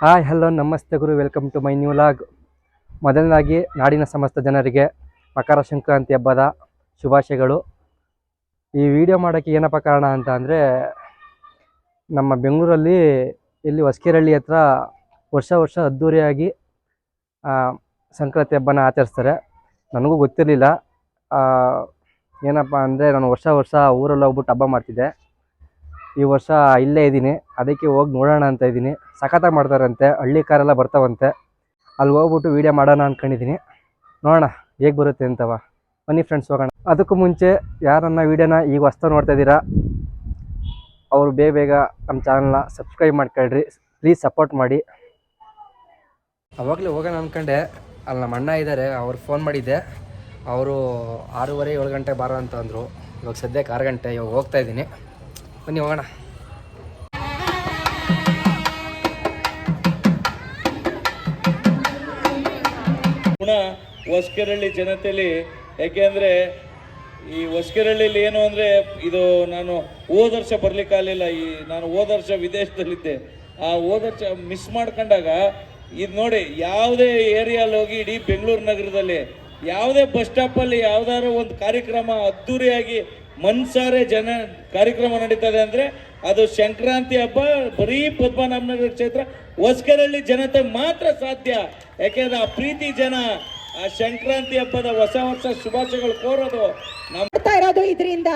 Hi, hello, ನಮಸ್ತೆ ಗುರು. Welcome to my new log. ಮೊದಲನೇದಾಗಿ, ನಾಡಿನ ಸಮಸ್ತ ಜನರಿಗೆ ಮಕರ ಸಂಕ್ರಾಂತಿ ಹಬ್ಬದ ಶುಭಾಶಯಗಳು. ಈ ವಿಡಿಯೋ ಮಾಡೋಕ್ಕೆ ಏನಪ್ಪ ಕಾರಣ ಅಂತ ಅಂದರೆ, ನಮ್ಮ ಬೆಂಗಳೂರಲ್ಲಿ ಇಲ್ಲಿ ಹೊಸಕೆರಳ್ಳಿ ಹತ್ರ ವರ್ಷ ವರ್ಷ ಅದ್ದೂರಿಯಾಗಿ ಸಂಕ್ರಾಂತಿ ಹಬ್ಬನ ಆಚರಿಸ್ತಾರೆ. ನನಗೂ ಗೊತ್ತಿರಲಿಲ್ಲ. ಏನಪ್ಪ ಅಂದರೆ, ನಾನು ವರ್ಷ ವರ್ಷ ಊರಲ್ಲಿ ಹೋಗ್ಬಿಟ್ಟು ಹಬ್ಬ ಮಾಡ್ತಿದ್ದೆ. ಈ ವರ್ಷ ಇಲ್ಲೇ ಇದ್ದೀನಿ. ಅದಕ್ಕೆ ಹೋಗಿ ನೋಡೋಣ ಅಂತ ಇದ್ದೀನಿ. ಸಖತ್ತಾಗಿ ಮಾಡ್ತಾರಂತೆ. ಹಳ್ಳಿ ಕಾರೆಲ್ಲ ಬರ್ತಾವಂತೆ. ಅಲ್ಲಿ ಹೋಗ್ಬಿಟ್ಟು ವೀಡಿಯೋ ಮಾಡೋಣ ಅಂದ್ಕೊಂಡಿದ್ದೀನಿ ನೋಡೋಣ, ಹೇಗೆ ಬರುತ್ತೆ ಅಂತವ. ಬನ್ನಿ ಫ್ರೆಂಡ್ಸ್ ಹೋಗೋಣ. ಅದಕ್ಕೂ ಮುಂಚೆ ಯಾರನ್ನ ವೀಡಿಯೋನ ಈಗ ಹೊಸ್ತಾ ನೋಡ್ತಾ ಇದ್ದೀರಾ, ಅವರು ಬೇಗ ಬೇಗ ನಮ್ಮ ಚಾನಲ್ನ ಸಬ್ಸ್ಕ್ರೈಬ್ ಮಾಡ್ಕೊಳ್ರಿ. ಪ್ಲೀಸ್ ಸಪೋರ್ಟ್ ಮಾಡಿ. ಅವಾಗಲೇ ಹೋಗೋಣ ಅಂದ್ಕೊಂಡೆ ಅಲ್ಲಿ ನಮ್ಮ ಅಣ್ಣ ಇದ್ದಾರೆ ಅವ್ರು ಫೋನ್ ಮಾಡಿದ್ದೆ. ಅವರು ಆರೂವರೆ ಏಳು ಗಂಟೆ ಬಾರೋ ಅಂತ ಅಂದರು. ಇವಾಗ ಸದ್ಯಕ್ಕೆ ಆರು ಗಂಟೆ, ಇವಾಗ ಹೋಗ್ತಾ ಇದ್ದೀನಿ. ಬನ್ನಿ ಹೋಗೋಣ. ಗುಣ ಹೊಸಕೆರಳ್ಳಿ ಜನತೆಯಲ್ಲಿ ಯಾಕೆಂದ್ರೆ ಈ ಹೊಸಕೆರಳ್ಳಿಲಿ ಏನು ಅಂದ್ರೆ ಇದು ನಾನು ಹೋದ ವರ್ಷ ಬರ್ಲಿಕ್ಕಾಗಲಿಲ್ಲ ಈ ನಾನು ಹೋದ ವರ್ಷ ವಿದೇಶದಲ್ಲಿದ್ದೆ. ಆ ಹೋದ ವರ್ಷ ಮಿಸ್ ಮಾಡ್ಕೊಂಡಾಗ ಇದು ನೋಡಿ ಯಾವುದೇ ಏರಿಯಲ್ಲಿ ಹೋಗಿ ಇಡೀ ಬೆಂಗಳೂರು ನಗರದಲ್ಲಿ, ಯಾವುದೇ ಬಸ್ ಸ್ಟಾಪಲ್ಲಿ ಯಾವುದಾದ್ರು ಒಂದು ಕಾರ್ಯಕ್ರಮ ಅದ್ದೂರಿಯಾಗಿ ಮನ್ಸಾರೆ ಜನ ಕಾರ್ಯಕ್ರಮ ನಡೀತದೆ ಅಂದ್ರೆ ಅದು ಸಂಕ್ರಾಂತಿ ಹಬ್ಬ, ಬರೀ ಪದ್ಮನಾಭನಗರ ಕ್ಷೇತ್ರ ಹೊಸಕರಳ್ಳಿ ಜನತೆ ಮಾತ್ರ ಸಾಧ್ಯ. ಯಾಕೆಂದ್ರೆ ಆ ಪ್ರೀತಿ ಜನ ಆ ಸಂಕ್ರಾಂತಿ ಹಬ್ಬದ ಹೊಸ ವರ್ಷ ಶುಭಾಶಯಗಳು ಕೋರೋದು. ನಮ್ಮ ಇರೋದು ಇದರಿಂದ.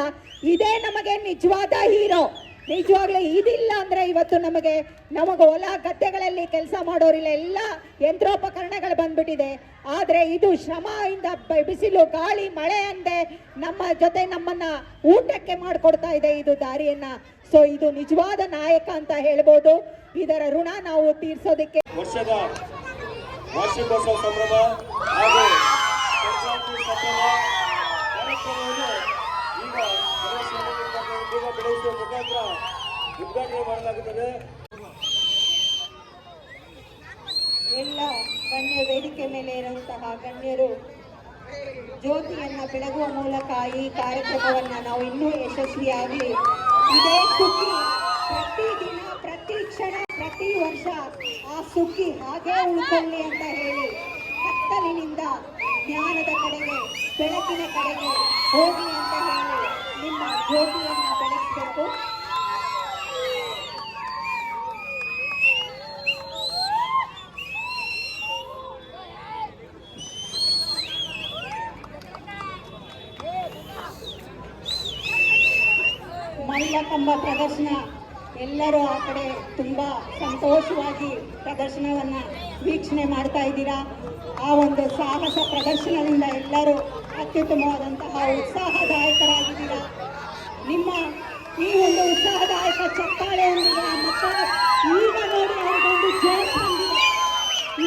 ಇದೇ ನಮಗೆ ನಿಜವಾದ ಹೀರೋ. ನಿಜವಾಗ್ಲೂ ಇದಿಲ್ಲ ಅಂದ್ರೆ ಇವತ್ತು ನಮಗೆ ನಮಗೆ ಹೊಲ ಗದ್ದೆಗಳಲ್ಲಿ ಕೆಲಸ ಮಾಡೋರಿಲ್ಲ, ಎಲ್ಲ ಯಂತ್ರೋಪಕರಣಗಳು ಬಂದ್ಬಿಟ್ಟಿದೆ. ಆದ್ರೆ ಇದು ಶ್ರಮದಿಂದ ಬಿಸಿಲು, ಗಾಳಿ, ಮಳೆ ಅಂದೆ ನಮ್ಮ ಜೊತೆ ನಮ್ಮನ್ನ ಊಟಕ್ಕೆ ಮಾಡಿಕೊಡ್ತಾ ಇದೆ ಇದು ದಾರಿಯನ್ನ. ಸೊ ಇದು ನಿಜವಾದ ನಾಯಕ ಅಂತ ಹೇಳ್ಬೋದು. ಇದರ ಋಣ ನಾವು ತೀರ್ಸೋದಕ್ಕೆ ವರ್ಷದ ವಾರ್ಷಿಕೋತ್ಸವ ಸಂಭ್ರಮ ಹಾಗೂ ಮಾಡಲಾಗುತ್ತದೆ. ಎಲ್ಲ ಗಣ್ಯ ವೇದಿಕೆ ಮೇಲೆ ಇರುವಂತಹ ಗಣ್ಯರು ಜ್ಯೋತಿಯನ್ನ ಬೆಳಗುವ ಮೂಲಕ ಈ ಕಾರ್ಯಕ್ರಮವನ್ನ ನಾವು ಇನ್ನೂ ಯಶಸ್ವಿಯಾಗಿ ಇದೇ ಸುಖಿ ಪ್ರತಿ ದಿನ, ಪ್ರತಿ ಕ್ಷಣ, ಪ್ರತಿ ವರ್ಷ ಆ ಸುಖಿ ಹಾಗೆ ಉಳ್ಕೊಳ್ಳಿ ಅಂತ ಹೇಳಿ ಕತ್ತಲಿನಿಂದ ಜ್ಞಾನದ ಕಡೆಗೆ, ಬೆಳಕಿನ ಕಡೆಗೆ ಹೋಗಿ ಅಂತ ಹೇಳಿ ನಿಮ್ಮ ಜ್ಯೋತಿಯನ್ನ ಮಲ್ಲಕಂಬ ಪ್ರದರ್ಶನ. ಎಲ್ಲರೂ ಆ ಕಡೆ ತುಂಬ ಸಂತೋಷವಾಗಿ ಪ್ರದರ್ಶನವನ್ನ ವೀಕ್ಷಣೆ ಮಾಡ್ತಾ ಇದ್ದೀರಾ? ಆ ಒಂದು ಸಾಹಸ ಪ್ರದರ್ಶನದಿಂದ ಎಲ್ಲರೂ ಅತ್ಯುತ್ತಮವಾದಂತಹ ಉತ್ಸಾಹದಾಯಕರಾಗಿದ್ದೀರಾ? ನಿಮ್ಮ ಈ ಒಂದು ಉತ್ಸಾಹದಾಯಕ ಚಪ್ಪಾಳೆಯೊಂದಿಗೆ ಮಕ್ಕಳು ಈಗ ನೋಡಿ ಅವರಿಗೊಂದು ಜೋಶ್ ಬಂದಿದೆ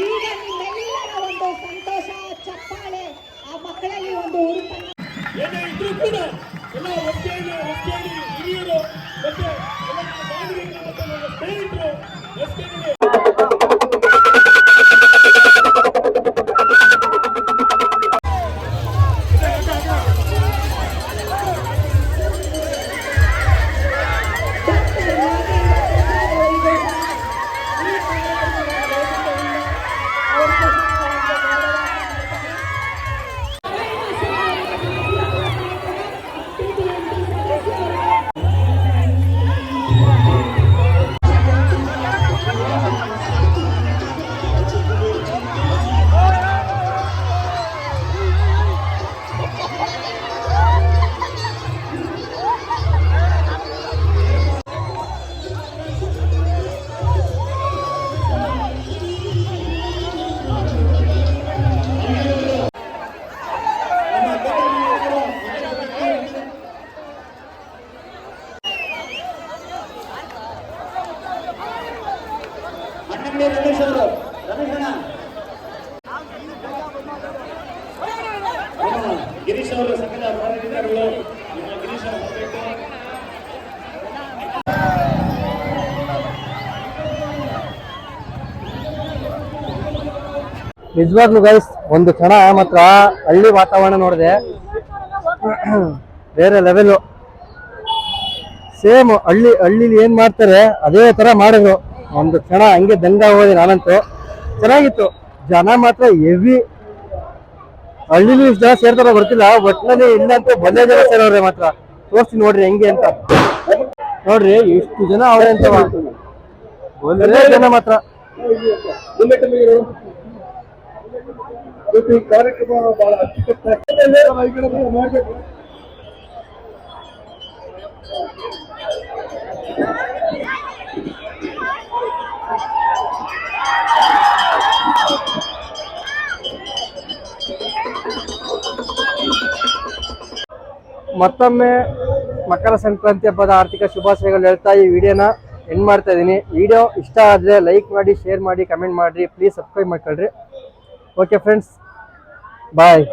ಈಗ ನಿಮ್ಮೆಲ್ಲರ ಒಂದು ಸಂತೋಷ ಚಪ್ಪಾಳೆ ಆ ಮಕ್ಕಳಲ್ಲಿ ಒಂದು ಹುರುಪನ್ನು ಏನೇ ಇದ್ರೂ ಕೂಡ ಎಲ್ಲ ಒಟ್ಟೇರಿ ಹಿರಿಯರು ಮತ್ತೆ ನಮ್ಮ ಸ್ನೇಹಿತರು ಹೊಸಕೆರಳ್ಳಿ ನಿಜವಾಗ್ಲೂ ಗೈಸ್ ಒಂದು ಕ್ಷಣ ಮಾತ್ರ ಹಳ್ಳಿ ವಾತಾವರಣ ನೋಡಿದೆ. ಬೇರೆ ಲೆವೆಲು ಸೇಮ್ ಹಳ್ಳಿ, ಹಳ್ಳಿಲಿ ಏನ್ ಮಾಡ್ತಾರೆ, ಅದೇ ತರ ಮಾಡಿದ್ರು. ಒಂದು ಕ್ಷಣ ಹಂಗೆ ದಂಗ ಹೋದೆ ನಾನಂತೂ. ಚೆನ್ನಾಗಿತ್ತು. ಜನ ಮಾತ್ರ ಹೆವಿ ಹಳ್ಳಿಲಿ ಜನ ಸೇರ್ತಾರ ಬರ್ತಿಲ್ಲ ಒಟ್ಟಿನಲ್ಲಿ ಇಲ್ಲಂತೂ ಬಂದೇ ಜನ ಸೇರೋರೆ ಮಾತ್ರ. ತೋರಿಸ್ತೀನಿ ನೋಡ್ರಿ ಹೆಂಗೆ ಅಂತ. ನೋಡ್ರಿ, ಇಷ್ಟು ಜನ ಅವ್ರೆ ಅಂತ ಒಂದೇ ಜನ ಮಾತ್ರ. ಕಾರ್ಯಕ್ರಮ ಬಹಳ ಅಚ್ಚುಕಟ್ಟಾಗಿ. ಮತ್ತೊಮ್ಮೆ ಮಕರ ಸಂಕ್ರಾಂತಿ ಹಬ್ಬದ ಆರ್ಥಿಕ ಶುಭಾಶಯಗಳು ಹೇಳ್ತಾ ಈ ವಿಡಿಯೋನ ಎಂಡ್ ಮಾಡ್ತಾ ಇದ್ದೀನಿ. ವಿಡಿಯೋ ಇಷ್ಟ ಆದರೆ ಲೈಕ್ ಮಾಡಿ ಶೇರ್ ಮಾಡಿ ಕಮೆಂಟ್ ಮಾಡಿರಿ. ಪ್ಲೀಸ್ ಸಬ್ಸ್ಕ್ರೈಬ್ ಮಾಡ್ಕೊಳ್ರಿ. Okay friends bye